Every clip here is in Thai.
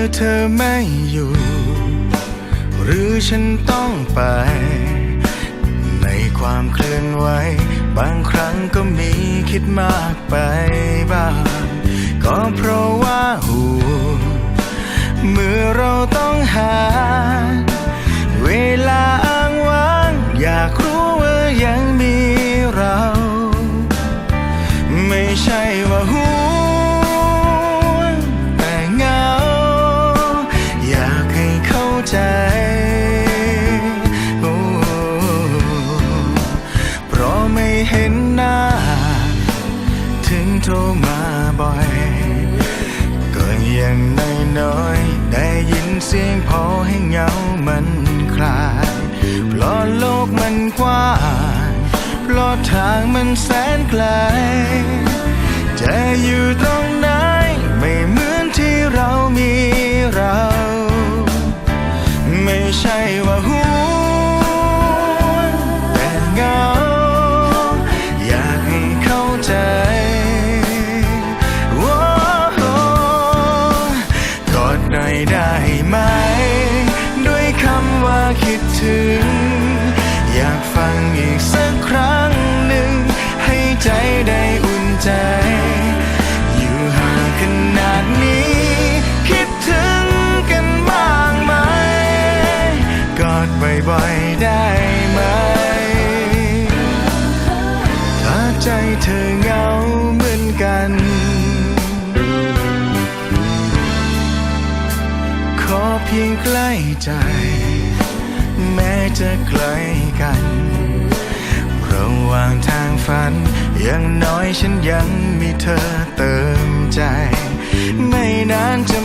อเธอไม่อยู่ หรือฉันต้องไป ในความเคลื่อนไหว บางครั้งก็มีคิดมากไปบ้าง รมาบ่อยก็ยังน้อยๆได้ยินเสียงพอให้เหงามันคลายเพราะโลกมันกว้างเพราะทางมันแสนไกล จะอยู่ตรงไหนไม่เหมือนที่เรามีเรา ไม่ใช่ว่าห่ ถึง อยากฟังอีกสักครั้งหนึ่ง ให้ใจได้อุ่นใจ อยู่ห่างขนาดนี้ คิดถึงกันบ้างไหม กอดบ่อยๆได้ไหม ถ้าใจเธอเหงาเหมือนกันขอเพียงใกล้ใจ จะไกลกัน ระหว่างทางฝัน อย่างน้อยฉันยังมีเธอเติมใจ ไม่นานจะ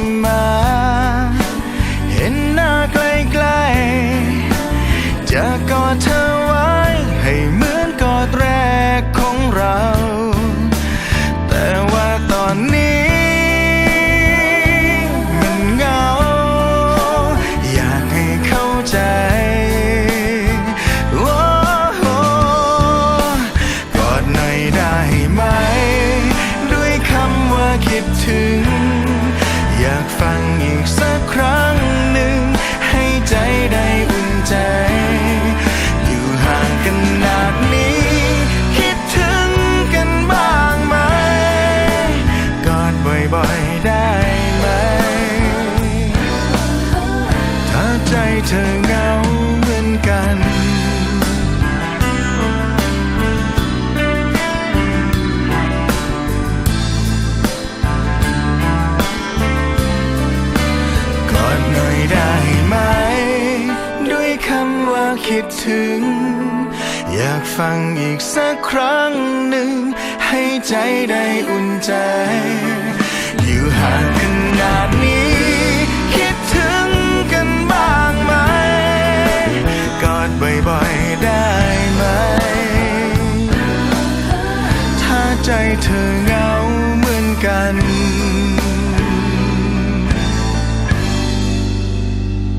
อยาก คำว่าคิดถึง อยากฟังอีกสักครั้งหนึ่ง ให้ใจได้อุ่นใจ อยู่ห่างขนาดนี้ คิดถึงกันบ้างไหม กอดบ่อยๆได้ไหม ถ้าใจเธอเหงาเหมือนกัน